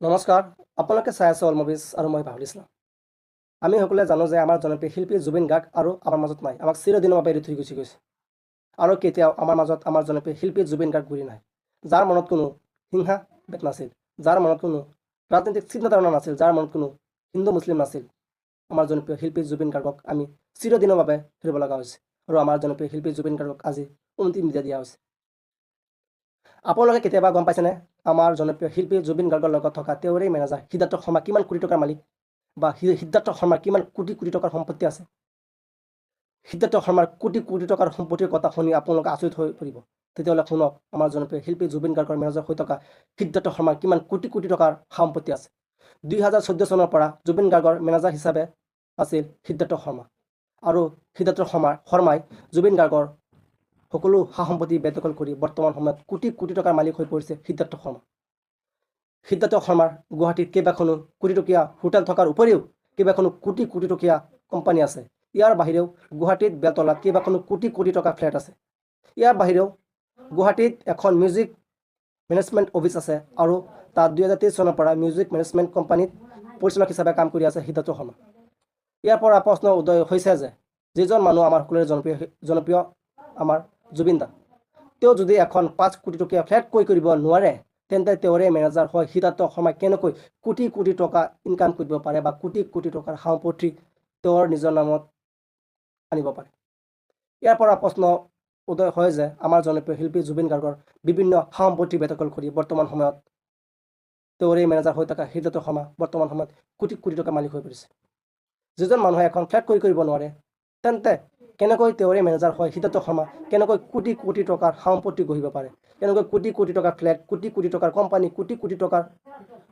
নমস্কাৰ আপোনালোকে চাই আছে অল মুভিজ আৰু মই বাহুল ইছলাম আমি সকলোৱে জানো যে আমাৰ জনপ্ৰিয় শিল্পী জুবিন গাৰ্গ আৰু আমাৰ মাজত নাই আমাক চিৰদিনৰ বাবে এৰি থৈ গুচি গৈছে। আৰু কেতিয়াও আমাৰ মাজত আমাৰ জনপ্ৰিয় শিল্পী জুবিন গাৰ্গ ঘূৰি নাই যাৰ মনত কোনো হিংসা বেগ নাছিল যাৰ মনত কোনো ৰাজনৈতিক চিন্তাধাৰণা নাছিল যাৰ মনত কোনো হিন্দু মুছলিম নাছিল। আমাৰ জনপ্ৰিয় শিল্পী জুবিন গাৰ্গক আমি চিৰদিনৰ বাবে হেৰিব লগা হৈছে। আৰু আমাৰ জনপ্ৰিয় শিল্পী জুবিন গাৰ্গক আজি অন্তিম বিদায় দিয়া হৈছে। আপোনালোকে কেতিয়াবা গম পাইছেনে? আমাৰ জনপ্ৰিয় শিল্পী জুবিন গাৰ্গৰ লগত থকা তেওঁৰে মেনেজাৰ সিদ্ধাৰ্থ শৰ্মা কিমান কোটি টকাৰ মালিক? বা সিদ্ধাৰ্থ শৰ্মাৰ কিমান কোটি কোটি টকাৰ সম্পত্তি আছে? সিদ্ধাৰ্থ শৰ্মাৰ কোটি কোটি টকাৰ সম্পত্তিৰ কথা শুনি আপোনালোকে আচৰিত হৈ পৰিব। তেতিয়াহ'লে শুনক আমাৰ জনপ্ৰিয় শিল্পী জুবিন গাৰ্গৰ মেনেজাৰ হৈ থকা সিদ্ধাৰ্থ শৰ্মাৰ কিমান কোটি কোটি টকাৰ সম্পত্তি আছে? দুই হাজাৰ চৈধ্য চনৰ পৰা জুবিন গাৰ্গৰ মেনেজাৰ হিচাপে আছিল সিদ্ধাৰ্থ শৰ্মা। আৰু সিদ্ধাৰ্থ শৰ্মাৰ শৰ্মাই জুবিন গাৰ্গৰ সকলো সা সম্পত্তি বেদখল কৰি বৰ্তমান সময়ত কোটি কোটি টকাৰ মালিক হৈ পৰিছে সিদ্ধাৰ্থ শৰ্মা। সিদ্ধাৰ্থ শৰ্মাৰ গুৱাহাটীত কেইবাখনো কোটি টকীয়া হোটেল থকাৰ উপৰিও কেইবাখনো কোটি কোটি টকীয়া কোম্পানী আছে। ইয়াৰ বাহিৰেও গুৱাহাটীত বেলতলাত কেইবাখনো কোটি কোটি টকাৰ ফ্লেট আছে। ইয়াৰ বাহিৰেও গুৱাহাটীত এখন মিউজিক মেনেজমেণ্ট অফিচ আছে আৰু তাত দুহেজাৰ তেইছ চনৰ পৰা মিউজিক মেনেজমেণ্ট কোম্পানীত পৰিচালক হিচাপে কাম কৰি আছে সিদ্ধাৰ্থ শৰ্মা। ইয়াৰ পৰা প্ৰশ্ন উদয় হৈছে যে যিজন মানুহ আমাৰ সকলোৰে জনপ্ৰিয় জনপ্ৰিয় আমাৰ জুবিন দা তেওঁ যদি এখন পাঁচ কোটি টকীয়া ফ্লেট ক্ৰয় কৰিব নোৱাৰে তেন্তে তেওঁৰে মেনেজাৰ হয় সিদ্ধাৰ্থ শৰ্মাই কেনেকৈ কোটি কোটি টকা ইনকাম কৰিব পাৰে বা কোটি কোটি টকাৰ সম্পত্তি তেওঁৰ নিজৰ নামত আনিব পাৰে? ইয়াৰ পৰা প্ৰশ্ন উদয় হয় যে আমাৰ জনপ্ৰিয় শিল্পী জুবিন গাৰ্গৰ বিভিন্ন সম্পত্তি বেদখল কৰি বৰ্তমান সময়ত তেওঁৰে মেনেজাৰ হৈ থকা সিদ্ধাৰ্থ শৰ্মা বৰ্তমান সময়ত কোটি কোটি টকা মালিক হৈ পৰিছে। যিজন মানুহে এখন ফ্লেট ক্ৰয় কৰিব নোৱাৰে তেন্তে কেনেকৈ তেওঁৰে মেনেজাৰ হয় সিদ্ধাৰ্থ শৰ্মা কেনেকৈ কোটি কোটি টকাৰ সম্পত্তি গঢ়িব পাৰে কেনেকৈ কোটি কোটি টকাৰ ফ্লেট কোটি কোটি টকাৰ কোম্পানী কোটি কোটি টকাৰ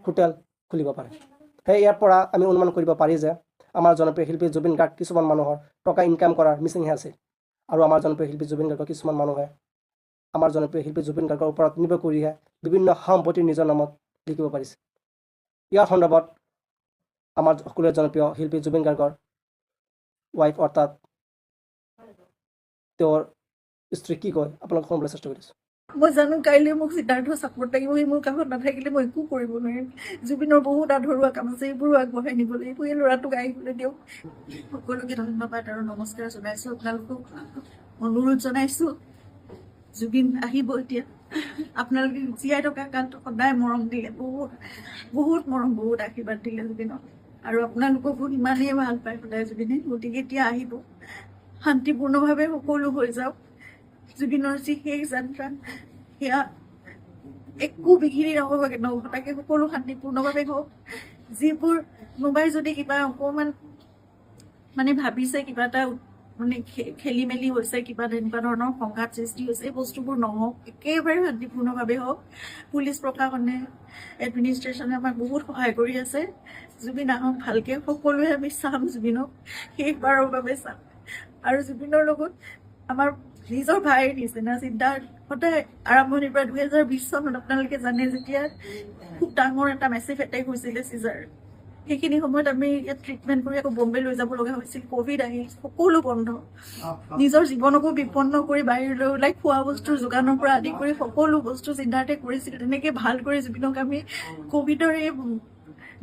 হোটেল খুলিব পাৰে। সেই ইয়াৰ পৰা আমি অনুমান কৰিব পাৰি যে আমাৰ জনপ্ৰিয় শিল্পী জুবিন গাৰ্গ কিছুমান মানুহৰ টকা ইনকাম কৰাৰ মিচিংহে আছিল আৰু আমাৰ জনপ্ৰিয় শিল্পী জুবিন গাৰ্গৰ কিছুমান মানুহে আমাৰ জনপ্ৰিয় শিল্পী জুবিন গাৰ্গৰ ওপৰত নিৰ্ভৰ কৰিহে বিভিন্ন সম্পত্তি নিজৰ নামত লিখিব পাৰিছে। ইয়াৰ সন্দৰ্ভত আমাৰ সকলোৰে জনপ্ৰিয় শিল্পী জুবিন গাৰ্গৰ ৱাইফ অৰ্থাৎ তেওঁৰ স্ত্ৰী কি কয়? শুনিবলৈ চেষ্টা কৰিছোঁ মই জানো কাইলৈ মোক সিদ্ধাৰ্থ ছাপোৰ্ট লাগিব সি মোৰ কাষত নাথাকিলে মই একো কৰিব নোৱাৰিম। জুবিনৰ বহুত আধৰুৱা কাম আছে এইবোৰো আগবঢ়াই নিব লাগিব এই ল'ৰাটোক আহিবলৈ দিয়ক। সকলোকে ধন্যবাদ আৰু নমস্কাৰ জনাইছোঁ আপোনালোকক। অনুৰোধ জনাইছোঁ জুবিন আহিব এতিয়া। আপোনালোকে জীয়াই থকা কালটো সদায় মৰম দিলে বহুত বহুত মৰম বহুত আশীৰ্বাদ দিলে জুবিনক। আৰু আপোনালোককো ইমানেই ভাল পায় সদায় জুবিনে গতিকে এতিয়া আহিব। শান্তিপূৰ্ণভাৱে সকলো হৈ যাওক। জুবিনৰ যি শেষ যাত্ৰা সেয়া একো বিঘিনি নহ'বগে নঘটাকে সকলো শান্তিপূৰ্ণভাৱে হওক। যিবোৰ কোনোবাই যদি কিবা অকণমান মানে ভাবিছে কিবা এটা মানে খেলি মেলি হৈছে কিবা তেনেকুৱা ধৰণৰ সংঘাত সৃষ্টি হৈছে এই বস্তুবোৰ নহওক একেবাৰে শান্তিপূৰ্ণভাৱে হওক। পুলিচ প্ৰশাসনে এডমিনিষ্ট্ৰেশ্যনে আমাক বহুত সহায় কৰি আছে। জুবিন আহক ভালকে সকলোৱে আমি চাম জুবিনক। শেষবাৰৰ বাবে চাম। আৰু জুবিনৰ লগত আমাৰ নিজৰ ভাইৰ নিচিনা চিন্তা সদায় আৰম্ভণিৰ পৰা দুহেজাৰ বিশ চনত আপোনালোকে জানে যেতিয়া খুব ডাঙৰ এটা মেচিভ এটেক হৈছিলে চিজাৰ সেইখিনি সময়ত আমি ইয়াত ট্ৰিটমেণ্ট কৰি আকৌ বম্বে লৈ যাব লগা হৈছিল ক'ভিড আহিল সকলো বন্ধ। নিজৰ জীৱনকো বিপন্ন কৰি বাহিৰলৈ ওলাই খোৱা বস্তুৰ যোগানৰ পৰা আদি কৰি সকলো বস্তু চিন্তাৰ্থে কৰিছিল। তেনেকে ভাল কৰি জুবিনক আমি ক'ভিডৰ এই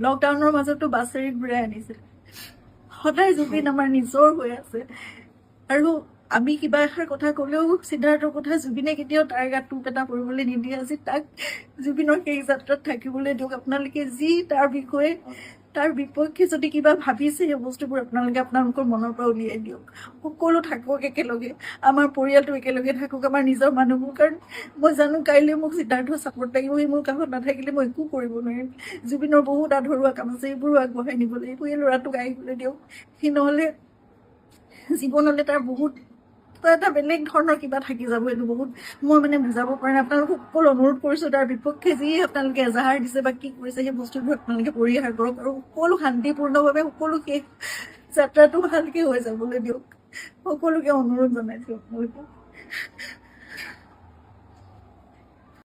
লকডাউনৰ মাজতো বাছেৰে ঘূৰাই আনিছিল। সদায় জুবিন আমাৰ নিজৰ হৈ আছে। আৰু আমি কিবা এষাৰ কথা ক'লেও সিদ্ধাৰ্থৰ কথা জুবিনে কেতিয়াও তাৰ গাত টোপ এটা পৰিবলৈ নিদিয়ে। আজি তাক জুবিনৰ সেই যাত্ৰাত থাকিবলৈ দিয়ক। আপোনালোকে যি তাৰ বিষয়ে তাৰ বিপক্ষে যদি কিবা ভাবিছে সেই বস্তুবোৰ আপোনালোকে আপোনালোকৰ মনৰ পৰা উলিয়াই দিয়ক। সকলো থাকক একেলগে। আমাৰ পৰিয়ালটো একেলগে থাকক আমাৰ নিজৰ মানুহবোৰ। কাৰণ মই জানো কাইলৈ মোক সিদ্ধাৰ্থ ছাপোৰ্ট লাগিব। সি মোৰ কাষত নাথাকিলে মই একো কৰিব নোৱাৰিম। জুবিনৰ বহুত আধৰুৱা কাম আছে। এইবোৰো আগবঢ়াই নিব লাগিব। এই ল'ৰাটোক আহিবলৈ দিয়ক। সি নহ'লে জীৱনলৈ তাৰ বহুত এটা বেলেগ ধৰণৰ কিবা থাকি যাব এইটো বহুত মই মানে বুজাব পৰা নাই। আপোনালোকক সকলো অনুৰোধ কৰিছোঁ তাৰ বিপক্ষে যি আপোনালোকে এজাহাৰ দিছে বা কি কৰিছে সেই বস্তুবোৰ আপোনালোকে পৰিহাৰ কৰক আৰু সকলো শান্তিপূৰ্ণভাৱে সকলো শেষ যাত্ৰাটো ভালকৈ হৈ যাবলৈ দিয়ক। সকলোকে অনুৰোধ জনাইছোঁ আপোনালোকে